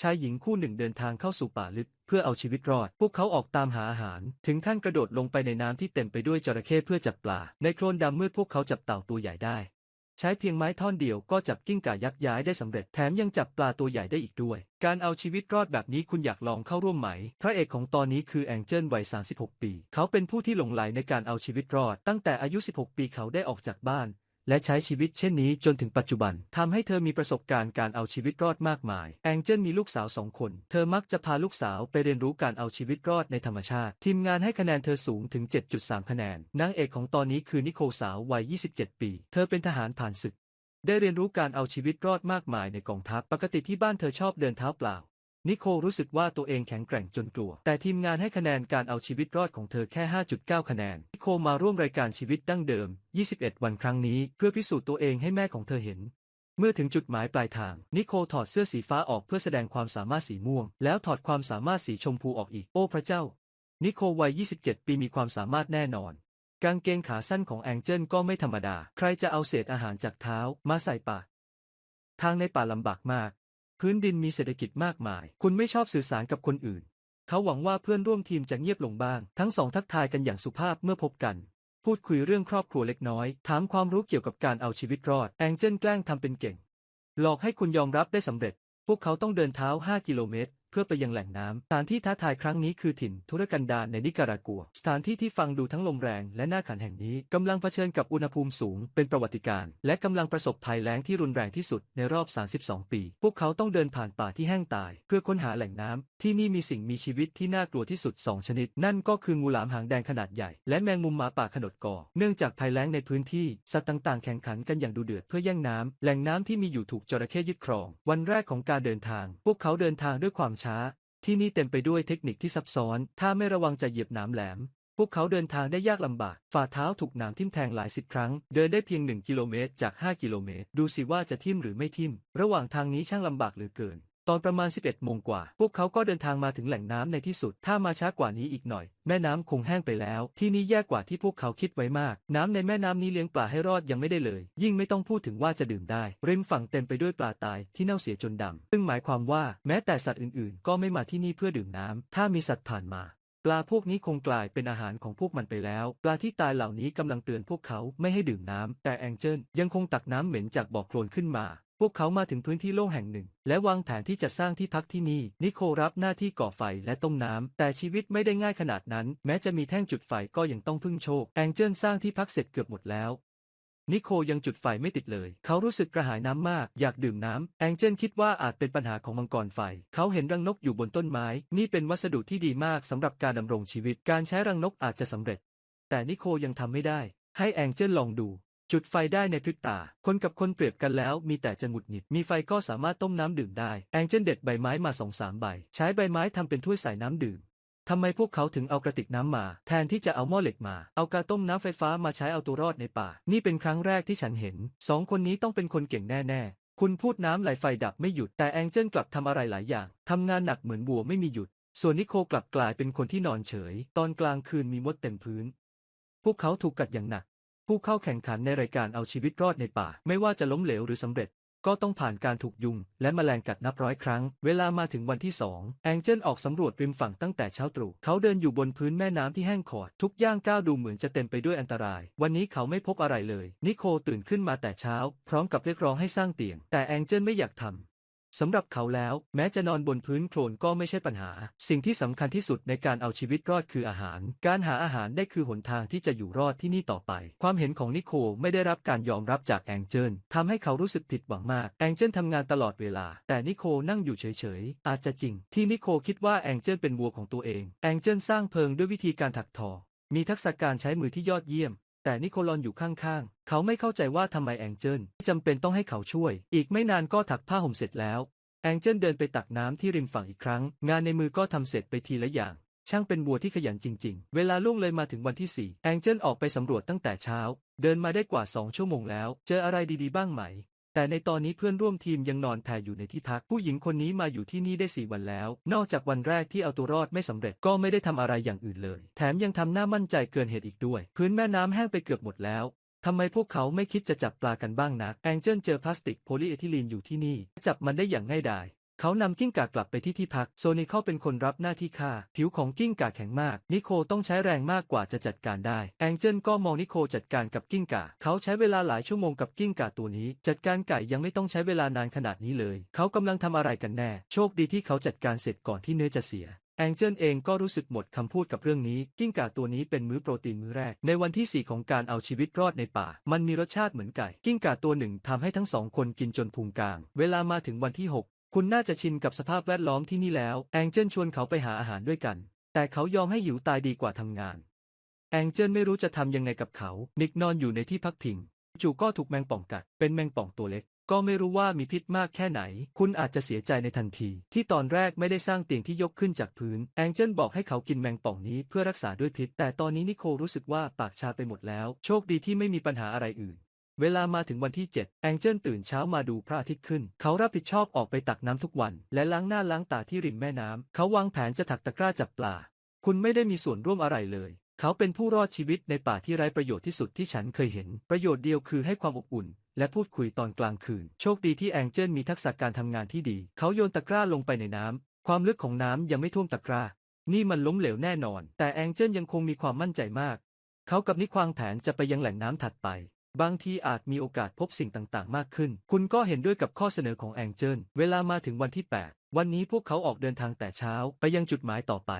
ชายหญิงคู่หนึ่งเดินทางเข้าสู่ป่าลึก เพื่อเอาชีวิตรอด พวกเขาออกตามหาอาหาร ถึงขั้นกระโดดลงไปในน้ำที่เต็มไปด้วยจระเข้เพื่อจับปลา ในโคลนดำมืดพวกเขาจับเต่าตัวใหญ่ได้ ใช้เพียงไม้ท่อนเดียวก็จับกิ้งก่ายักษ์ย้ายได้สำเร็จ แถมยังจับปลาตัวใหญ่ได้อีกด้วย การเอาชีวิตรอดแบบนี้คุณอยากลองเข้าร่วมไหม พระเอกของตอนนี้คือแองเจิลวัย 36 ปี เขาเป็นผู้ที่หลงใหลในการเอาชีวิตรอด ตั้งแต่อายุ 16 ปีเขาได้ออกจากบ้าน และใช้ชีวิตเช่นนี้จนถึงปัจจุบันทำให้เธอมีประสบการณ์การเอาชีวิตรอดมากมาย แองเจิลมีลูกสาวสองคน เธอมักจะพาลูกสาวไปเรียนรู้การเอาชีวิตรอดในธรรมชาติ ทีมงานให้คะแนนเธอสูงถึง 7.3 คะแนน นางเอกของตอนนี้คือนิโคลสาววัย 27 ปี เธอเป็นทหารผ่านศึกได้เรียนรู้การเอาชีวิตรอดมากมายในกองทัพ ปกติที่บ้านเธอชอบเดินเท้าเปล่า นิโคลรู้สึกว่าตัวเองแข็งแกร่งจนกลัว แต่ทีมงานให้คะแนนการเอาชีวิตรอดของเธอแค่ 5.9 คะแนน นิโคลมาร่วมรายการชีวิตดั้งเดิม 21 วันครั้งนี้ เพื่อพิสูจน์ตัวเองให้แม่ของเธอเห็น เมื่อถึงจุดหมายปลายทาง นิโคลถอดเสื้อสีฟ้าออกเพื่อแสดงความสามารถสีม่วง แล้วถอดความสามารถสีชมพูออกอีก โอ้พระเจ้า นิโคลวัย 27 ปีมีความสามารถแน่นอน กางเกงขาสั้นของแองเจิลก็ไม่ธรรมดา ใครจะเอาเศษอาหารจากเท้ามาใส่ปากทางในป่าลำบากมาก พื้นดินมีเศรษฐกิจมากมาย คุณไม่ชอบสื่อสารกับคนอื่น เขาหวังว่าเพื่อนร่วมทีมจะเงียบลงบ้าง ทั้งสองทักทายกันอย่างสุภาพเมื่อพบกัน พูดคุยเรื่องครอบครัวเล็กน้อย ถามความรู้เกี่ยวกับการเอาชีวิตรอด แองเจิลแกล้งทำเป็นเก่ง หลอกให้คุณยอมรับได้สำเร็จ พวกเขาต้องเดินเท้า 5 กิโลเมตร พื่อไปยังแหล่งน้ำสถานที่ท้าทายครั้งนี้คือถิ่นทุรกันดารในนิการากัว สถานที่ที่ฟังดูทั้งลมแรงและน่าขันแห่งนี้กำลังเผชิญกับอุณหภูมิสูงเป็นประวัติการณ์และกำลังประสบภัยแล้งที่รุนแรงที่สุดในรอบ 32 ปี พวกเขาต้องเดินผ่านป่าที่แห้งตาย เพื่อค้นหาแหล่งน้ำที่นี่มีสิ่งมีชีวิตที่น่ากลัวที่สุด 2 ชนิด นั่นก็คืองูหลามหางแดงขนาดใหญ่ และแมงมุมหมาป่าขนดกอเนื่องจากภัยแล้งในพื้นที่สัตว์ต่างๆ แข่งขันกันอย่างดุเดือดเพื่อแย่งน้ำแหล่งน้ำที่มีอยู่ถูกจระเข้ยึดครอง วันแรกของการเดินทาง พวกเขาเดินทางด้วยความช้า ที่นี่เต็มไปด้วยเทคนิคที่ซับซ้อน ถ้าไม่ระวังจะเหยียบหนามแหลม พวกเขาเดินทางได้ยากลำบาก ฝ่าเท้าถูกหนามทิ่มแทงหลายสิบครั้ง เดินได้เพียง1กิโลเมตรจาก 5 กิโลเมตร ดูสิว่าจะทิ่มหรือไม่ทิ่ม ระหว่างทางนี้ช่างลำบากเหลือเกิน ตอนประมาณ 11โมงกว่า พวกเขาก็เดินทางมาถึงแหล่งน้ำในที่สุด ถ้ามาช้ากว่านี้อีกหน่อย แม่น้ำคงแห้งไปแล้ว ที่นี่แย่กว่าที่พวกเขาคิดไว้มาก น้ำในแม่น้ำนี้เลี้ยงปลาให้รอดยังไม่ได้เลย ยิ่งไม่ต้องพูดถึงว่าจะดื่มได้ ริมฝั่งเต็มไปด้วยปลาตายที่เน่าเสียจนดำซึ่งหมายความว่าแม้แต่สัตว์อื่นๆ ก็ไม่มาที่นี่เพื่อดื่มน้ำถ้ามีสัตว์ผ่านมาปลาพวกนี้คงกลายเป็นอาหารของพวกมันไปแล้ว ปลาที่ตายเหล่านี้กำลังเตือนพวกเขาไม่ให้ดื่มน้ำ แต่แองเจิลยังคงตักน้ำเหม็นจากบ่อโคลนขึ้นมา วกเขามาถึงพื้นที่โล่งแห่งหนึ่ง และวางแผนที่จะสร้างที่พักที่นี่ นิโคลรับหน้าที่ก่อไฟและต้มน้ำแต่ชีวิตไม่ได้ง่ายขนาดนั้น แม้จะมีแท่งจุดไฟก็ยังต้องพึ่งโชค แองเจิลสร้างที่พักเสร็จเกือบหมดแล้ว นิโคลยังจุดไฟไม่ติดเลย เขารู้สึกกระหายน้ำมาก อยากดื่มน้ำ แองเจิลคิดว่าอาจเป็นปัญหาของมังกรไฟ เขาเห็นรังนกอยู่บนต้นไม้ นี่เป็นวัสดุที่ดีมากสำหรับการดำรงชีวิต การใช้รังนกอาจจะสำเร็จ แต่นิโคลยังทำไม่ได้ ให้แองเจิลลองดู จุดไฟได้ในพริบตา คนกับคนเปรียบกันแล้วมีแต่จะหงุดหงิด มีไฟก็สามารถต้มน้ำดื่มได้ แองเจิลเด็ดใบไม้มาสองสามใบ ใช้ใบไม้ทำเป็นถ้วยใส่น้ำดื่มทำไมพวกเขาถึงเอากระติกน้ำมา แทนที่จะเอาหม้อเหล็กมา เอากาต้มน้ำไฟฟ้ามาใช้เอาตัวรอดในป่า นี่เป็นครั้งแรกที่ฉันเห็น สองคนนี้ต้องเป็นคนเก่งแน่ ๆ คุณพูดน้ำไหลไฟดับไม่หยุด แต่แองเจิลกลับทำอะไรหลายอย่าง ทำงานหนักเหมือนบัวไม่มีหยุด ส่วนนิโคกลับกลายเป็นคนที่นอนเฉย ตอนกลางคืนมีมดเต็มพื้น พวกเขาถูกกัดอย่างหนัก ผู้เข้าแข่งขันในรายการเอาชีวิตรอดในป่า ไม่ว่าจะล้มเหลวหรือสำเร็จ ก็ต้องผ่านการถูกยุง และแมลงกัดนับร้อยครั้ง เวลามาถึงวันที่สองแองเจิลออกสำรวจริมฝั่งตั้งแต่เช้าตรู่เขาเดินอยู่บนพื้นแม่น้ำที่แห้งขอด ทุกย่างก้าวดูเหมือนจะเต็มไปด้วยอันตราย วันนี้เขาไม่พบอะไรเลย นิโคลตื่นขึ้นมาแต่เช้า พร้อมกับเรียกร้องให้สร้างเตียง แต่แองเจิลไม่อยากทำ สำหรับเขาแล้ว แม้จะนอนบนพื้นโคลนก็ไม่ใช่ปัญหา สิ่งที่สำคัญที่สุดในการเอาชีวิตรอดคืออาหาร การหาอาหารได้คือหนทางที่จะอยู่รอดที่นี่ต่อไป ความเห็นของนิโคลไม่ได้รับการยอมรับจากแองเจิลทำให้เขารู้สึกผิดหวังมาก แองเจิลทำงานตลอดเวลา แต่นิโคลนั่งอยู่เฉยๆ อาจจะจริง ที่นิโคลคิดว่าแองเจิลเป็นวัวของตัวเอง แองเจิลสร้างเพิงด้วยวิธีการถักทอ มีทักษะการใช้มือที่ยอดเยี่ยมแต่นิโคลอนอยู่ข้างๆ เขาไม่เข้าใจว่าทำไมแองเจิลจำเป็นต้องให้เขาช่วย อีกไม่นานก็ถักผ้าห่มเสร็จแล้ว แองเจิลเดินไปตักน้ำที่ริมฝั่งอีกครั้ง งานในมือก็ทำเสร็จไปทีละอย่าง ช่างเป็นบัวที่ขยันจริง ๆ เวลาล่วงเลยมาถึงวันที่ 4 แองเจิลออกไปสำรวจตั้งแต่เช้า เดินมาได้กว่า 2 ชั่วโมงแล้ว เจออะไรดีๆ บ้างไหม แต่ในตอนนี้เพื่อนร่วมทีมยังนอนแผ่อยู่ในที่พัก ผู้หญิงคนนี้มาอยู่ที่นี่ได้สี่วันแล้ว นอกจากวันแรกที่เอาตัวรอดไม่สำเร็จก็ไม่ได้ทำอะไรอย่างอื่นเลย แถมยังทำหน้ามั่นใจเกินเหตุอีกด้วย พื้นแม่น้ำแห้งไปเกือบหมดแล้ว ทำไมพวกเขาไม่คิดจะจับปลากันบ้างนะแองเจิลเจอพลาสติกโพลีเอทิลีนอยู่ที่นี่ จับมันได้อย่างง่ายดาย เขานำกิ้งก่ากลับไปที่ที่พัก โซนิคอลเป็นคนรับหน้าที่ฆ่า ผิวของกิ้งก่าแข็งมาก นิโคต้องใช้แรงมากกว่าจะจัดการได้ แองเจิลก็มองนิโคจัดการกับกิ้งก่า เขาใช้เวลาหลายชั่วโมงกับกิ้งก่าตัวนี้ จัดการไก่ยังไม่ต้องใช้เวลานานขนาดนี้เลย เขากำลังทำอะไรกันแน่ โชคดีที่เขาจัดการเสร็จก่อนที่เนื้อจะเสีย แองเจิลเองก็รู้สึกหมดคำพูดกับเรื่องนี้ กิ้งก่าตัวนี้เป็นมื้อโปรตีนมื้อแรก ในวันที่ 4 ของการเอาชีวิตรอดในป่า มันมีรสชาติเหมือนไก่ กิ้งก่าตัวหนึ่งทำให้ทั้งสองคนกินจนพุงกลาง เวลามาถึงวันที่ 6 คุณน่าจะชินกับสภาพแวดล้อมที่นี่แล้ว แองเจิลชวนเขาไปหาอาหารด้วยกัน แต่เขายอมให้หิวตายดีกว่าทำงาน แองเจิลไม่รู้จะทำยังไงกับเขา นิกนอนอยู่ในที่พักพิง จู่ก็ถูกแมงป่องกัด เป็นแมงป่องตัวเล็ก ก็ไม่รู้ว่ามีพิษมากแค่ไหน คุณอาจจะเสียใจในทันที ที่ตอนแรกไม่ได้สร้างเตียงที่ยกขึ้นจากพื้น แองเจิลบอกให้เขากินแมงป่องนี้เพื่อรักษาด้วยพิษ แต่ตอนนี้นิโคลรู้สึกว่าปากชาไปหมดแล้ว โชคดีที่ไม่มีปัญหาอะไรอื่น เวลามาถึงวันที่ 7 แองเจิลตื่นเช้ามาดูพระอาทิตย์ขึ้น เขารับผิดชอบออกไปตักน้ำทุกวัน และล้างหน้าล้างตาที่ริมแม่น้ำ เขาวางแผนจะถักตะกร้าจับปลา คุณไม่ได้มีส่วนร่วมอะไรเลย เขาเป็นผู้รอดชีวิตในป่าที่ไร้ประโยชน์ที่สุดที่ฉันเคยเห็น ประโยชน์เดียวคือให้ความอบอุ่น และพูดคุยตอนกลางคืน โชคดีที่แองเจิลมีทักษะการทำงานที่ดี เขาโยนตะกร้าลงไปในน้ำ ความลึกของน้ำยังไม่ท่วมตะกร้า นี่มันล้มเหลวแน่นอน แต่แองเจิลยังคงมีความมั่นใจมาก เขากับนิกวางแผนจะไปยังแหล่งน้ำถัดไป บางทีอาจมีโอกาสพบสิ่งต่างๆ มากขึ้น คุณก็เห็นด้วยกับข้อเสนอของแองเจิล เวลามาถึงวันที่ 8 วันนี้พวกเขาออกเดินทางแต่เช้าไปยังจุดหมายต่อไป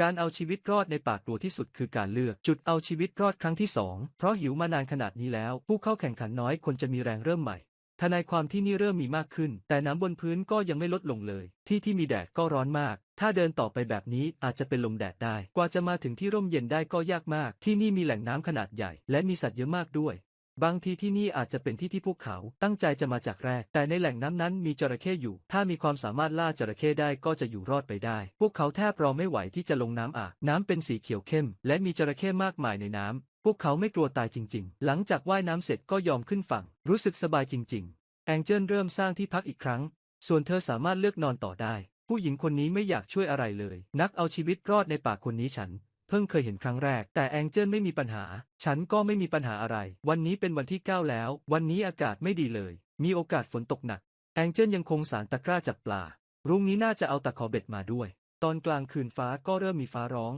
การเอาชีวิตรอดในป่ากลัวที่สุดคือการเลือกจุดเอาชีวิตรอดครั้งที่สองเพราะหิวมานานขนาดนี้แล้ว ผู้เข้าแข่งขันน้อยคนจะมีแรงเริ่มใหม่ทนายความที่นี่เริ่มมีมากขึ้น แต่น้ำบนพื้นก็ยังไม่ลดลงเลย ที่ที่มีแดดก็ร้อนมาก ถ้าเดินต่อไปแบบนี้อาจจะเป็นลมแดดได้ กว่าจะมาถึงที่ร่มเย็นได้ก็ยากมาก ที่นี่มีแหล่งน้ำขนาดใหญ่ และมีสัตว์เยอะมากด้วย บางทีที่นี่อาจจะเป็นที่ที่พวกเขาตั้งใจจะมาจากแรก แต่ในแหล่งน้ำนั้นมีจระเข้อยู่ ถ้ามีความสามารถล่าจระเข้ได้ก็จะอยู่รอดไปได้ พวกเขาแทบรอไม่ไหวที่จะลงน้ำอาบน้ำเป็นสีเขียวเข้ม และมีจระเข้มากมายในน้ำ พวกเขาไม่กลัวตายจริง ๆ หลังจากว่ายน้ำเสร็จก็ยอมขึ้นฝั่ง รู้สึกสบายจริง ๆ แองเจิลเริ่มสร้างที่พักอีกครั้ง ส่วนเธอสามารถเลือกนอนต่อได้ ผู้หญิงคนนี้ไม่อยากช่วยอะไรเลย นักเอาชีวิตรอดในป่าคนนี้ฉัน พิ่งเคยเห็นครั้งแรก แต่แองเจิลไม่มีปัญหา ฉันก็ไม่มีปัญหาอะไร วันนี้เป็นวันที่ 9 แล้ว วันนี้อากาศไม่ดีเลย มีโอกาสฝนตกหนัก แองเจิลยังคงสารตะกร้าจับปลา รุ่งนี้น่าจะเอาตะขอเบ็ดมาด้วย ตอนกลางคืนฟ้าก็เริ่มมีฟ้าร้อง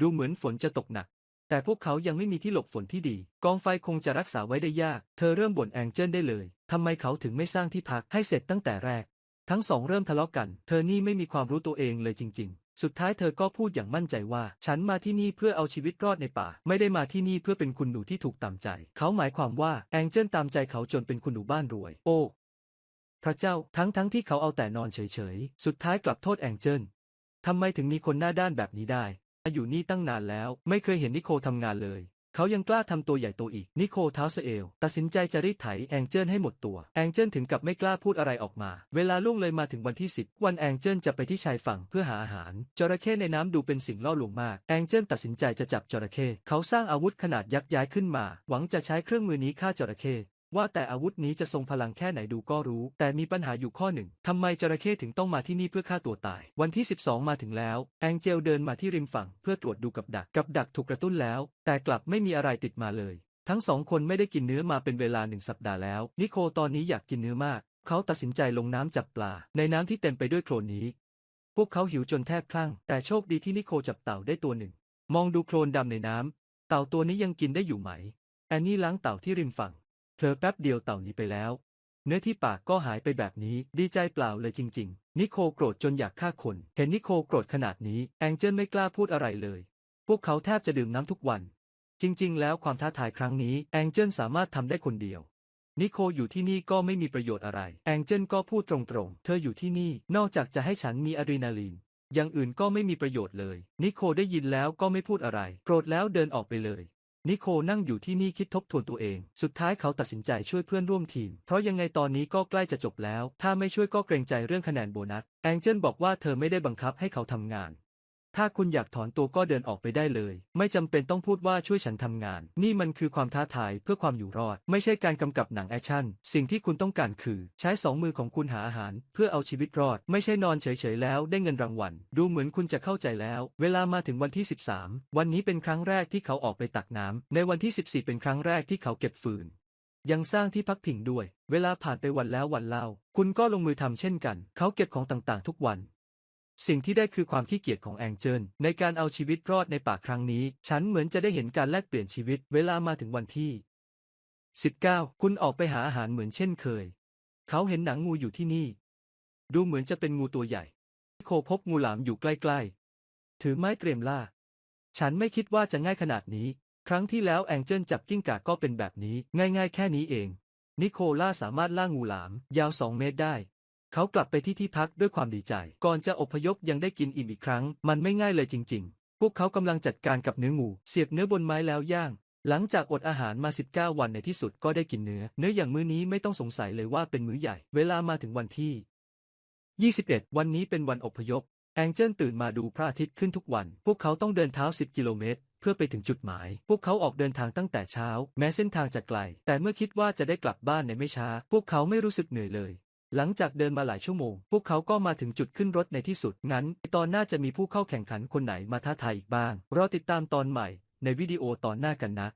ดูเหมือนฝนจะตกหนัก แต่พวกเขายังไม่มีที่หลบฝนที่ดี กองไฟคงจะรักษาไว้ได้ยาก เธอเริ่มบ่นแองเจิลได้เลยทำไมเขาถึงไม่สร้างที่พักให้เสร็จตั้งแต่แรก ทั้งสองเริ่มทะเลาะกัน เธอนี่ไม่มีความรู้ตัวเองเลยจริง ๆ สุดท้ายเธอก็พูดอย่างมั่นใจว่า ฉันมาที่นี่เพื่อเอาชีวิตรอดในป่า ไม่ได้มาที่นี่เพื่อเป็นคุณหนูที่ถูกตามใจ เขาหมายความว่าแองเจิลตามใจเขาจนเป็นคุณหนูบ้านรวย โอ้ พระเจ้าทั้งทั้งที่เขาเอาแต่นอนเฉยๆ สุดท้ายกลับโทษแองเจิลทำไมถึงมีคนหน้าด้านแบบนี้ได้ อยู่นี่ตั้งนานแล้ว ไม่เคยเห็นนิโคทำงานเลย เขายังกล้าทำตัวใหญ่โตอีก นิโคเท้าสเอล ตัดสินใจจะรีดไถแองเจิลให้หมดตัว แองเจิลถึงกับไม่กล้าพูดอะไรออกมา เวลาล่วงเลยมาถึงวันที่ 10 วันแองเจิลจะไปที่ชายฝั่งเพื่อหาอาหาร จระเข้ในน้ำดูเป็นสิ่งล่อลวงมาก แองเจิลตัดสินใจจะจับจระเข้ เขาสร้างอาวุธขนาดยักษ์ย้ายขึ้นมา หวังจะใช้เครื่องมือนี้ฆ่าจระเข้ ว่าแต่อาวุธนี้จะทรงพลังแค่ไหนดูก็รู้ แต่มีปัญหาอยู่ข้อหนึ่งทำไมจระเข้ถึงต้องมาที่นี่เพื่อฆ่าตัวตาย วันที่ 12 มาถึงแล้ว แองเจลเดินมาที่ริมฝั่งเพื่อตรวจดูกับดัก กับดักถูกกระตุ้นแล้ว แต่กลับไม่มีอะไรติดมาเลย ทั้งสองคนไม่ได้กินเนื้อมาเป็นเวลาหนึ่งสัปดาห์แล้ว นิโคตอนนี้อยากกินเนื้อมาก เขาตัดสินใจลงน้ำจับปลา ในน้ำที่เต็มไปด้วยโคลนนี้ พวกเขาหิวจนแทบคลั่ง แต่โชคดีที่นิโคจับเต่าได้ตัวหนึ่ง มองดูโคลนดำในน้ำเต่าตัวนี้ยังกินได้อยู่ไหม แอนนี่ล้างเต่าที่ริมฝั่ง ลอแป๊บเดียวเต่านี้ไปแล้ว เนื้อที่ปากก็หายไปแบบนี้ดีใจเปล่าเลยจริง ๆ นิโคโกรธจนอยากฆ่าคน เห็นนิโคโกรธขนาดนี้แองเจิลไม่กล้าพูดอะไรเลย พวกเขาแทบจะดื่มน้ำทุกวัน จริง ๆ แล้วความท้าทายครั้งนี้แองเจิลสามารถทำได้คนเดียวนิโคอยู่ที่นี่ก็ไม่มีประโยชน์อะไร แองเจิลก็พูดตรงๆ เธออยู่ที่นี่ นอกจากจะให้ฉันมีอะดรีนาลีน อย่างอื่นก็ไม่มีประโยชน์เลย นิโคได้ยินแล้วก็ไม่พูดอะไร โกรธแล้วเดินออกไปเลย นิโคนั่งอยู่ที่นี่คิดทบทวนตัวเอง สุดท้ายเขาตัดสินใจช่วยเพื่อนร่วมทีม เพราะยังไงตอนนี้ก็ใกล้จะจบแล้ว ถ้าไม่ช่วยก็เกรงใจเรื่องคะแนนโบนัส แองเจิลบอกว่าเธอไม่ได้บังคับให้เขาทำงาน ถ้าคุณอยากถอนตัวก็เดินออกไปได้เลย ไม่จำเป็นต้องพูดว่าช่วยฉันทำงาน นี่มันคือความท้าทายเพื่อความอยู่รอด ไม่ใช่การกำกับหนังแอคชั่น สิ่งที่คุณต้องการคือ ใช้สองมือของคุณหาอาหาร เพื่อเอาชีวิตรอด ไม่ใช่นอนเฉยๆแล้วได้เงินรางวัล ดูเหมือนคุณจะเข้าใจแล้ว เวลามาถึงวันที่ 13 วันนี้เป็นครั้งแรกที่เขาออกไปตักน้ำในวันที่ 14 เป็นครั้งแรกที่เขาเก็บฟืนยังสร้างที่พักพิงด้วย เวลาผ่านไปวันแล้ววันเล่า คุณก็ลงมือทำเช่นกัน เขาเก็บของต่างๆ ทุกวัน สิ่งที่ได้คือความขี้เกียจของแองเจิลในการเอาชีวิตรอดในป่าครั้งนี้ ฉันเหมือนจะได้เห็นการแลกเปลี่ยนชีวิตเวลามาถึงวันที่ 19 คุณออกไปหาอาหารเหมือนเช่นเคย เขาเห็นหนังงูอยู่ที่นี่ ดูเหมือนจะเป็นงูตัวใหญ่ โคพบงูหลามอยู่ใกล้ๆ ถือไม้เตรียมล่า ฉันไม่คิดว่าจะง่ายขนาดนี้ ครั้งที่แล้วแองเจิลจับกิ้งก่าก็เป็นแบบนี้ ง่ายๆ แค่นี้เอง นิโคล่าสามารถล่างูหลาม ยาวสองเมตรได้ เขากลับไปที่ที่พักด้วยความดีใจ ก่อนจะอพยพยังได้กินอิ่มอีกครั้ง มันไม่ง่ายเลยจริง ๆ พวกเขากำลังจัดการกับเนื้องูเสียบเนื้อบนไม้แล้วย่าง หลังจากอดอาหารมา 19 วันในที่สุดก็ได้กินเนื้อ เนื้ออย่างมื้อนี้ไม่ต้องสงสัยเลยว่าเป็นมื้อใหญ่ เวลามาถึงวันที่ 21 วันนี้เป็นวันอพยพ แองเจิลตื่นมาดูพระอาทิตย์ขึ้นทุกวัน พวกเขาต้องเดินเท้า 10 กิโลเมตรเพื่อไปถึงจุดหมาย พวกเขาออกเดินทางตั้งแต่เช้า แม้เส้นทางจะไกล แต่เมื่อคิดว่าจะได้กลับบ้านในไม่ช้า พวกเขาไม่รู้สึกเหนื่อยเลย หลังจากเดินมาหลายชั่วโมง พวกเขาก็มาถึงจุดขึ้นรถในที่สุด งั้น ตอนหน้าจะมีผู้เข้าแข่งขันคนไหนมาท้าทายอีกบ้าง รอติดตามตอนใหม่ในวิดีโอตอนหน้ากันนะ